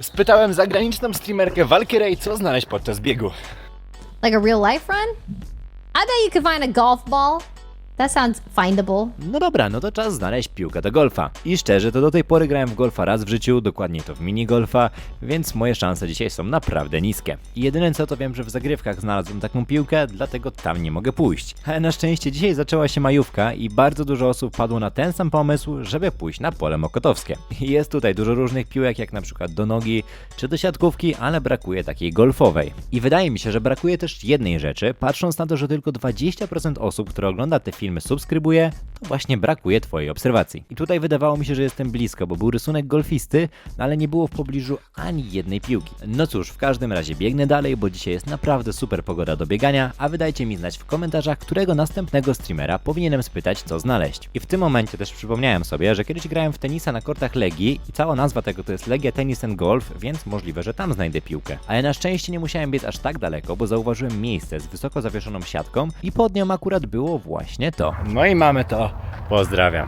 Spytałem zagraniczną streamerkę Valkyrie, co znaleźć podczas biegu. Like a real life run? I bet you could find a golf ball. That sounds findable. No dobra, no to czas znaleźć piłkę do golfa. I szczerze, to do tej pory grałem w golfa raz w życiu, dokładniej to w minigolfa, więc moje szanse dzisiaj są naprawdę niskie. I jedyne co to wiem, że w zagrywkach znalazłem taką piłkę, dlatego tam nie mogę pójść. Ale na szczęście dzisiaj zaczęła się majówka i bardzo dużo osób padło na ten sam pomysł, żeby pójść na pole mokotowskie. Jest tutaj dużo różnych piłek, jak na przykład do nogi czy do siatkówki, ale brakuje takiej golfowej. I wydaje mi się, że brakuje też jednej rzeczy, patrząc na to, że tylko 20% osób, które ogląda te filmy subskrybuje, to właśnie brakuje Twojej obserwacji. I tutaj wydawało mi się, że jestem blisko, bo był rysunek golfisty, no ale nie było w pobliżu ani jednej piłki. No cóż, w każdym razie biegnę dalej, bo dzisiaj jest naprawdę super pogoda do biegania, a wydajcie mi znać w komentarzach, którego następnego streamera powinienem spytać, co znaleźć. I w tym momencie też przypomniałem sobie, że kiedyś grałem w tenisa na kortach Legii i cała nazwa tego to jest Legia Tennis and Golf, więc możliwe, że tam znajdę piłkę. Ale na szczęście nie musiałem biec aż tak daleko, bo zauważyłem miejsce z wysoko zawieszoną siatką i pod nią akurat było właśnie to. No i mamy to. Pozdrawiam.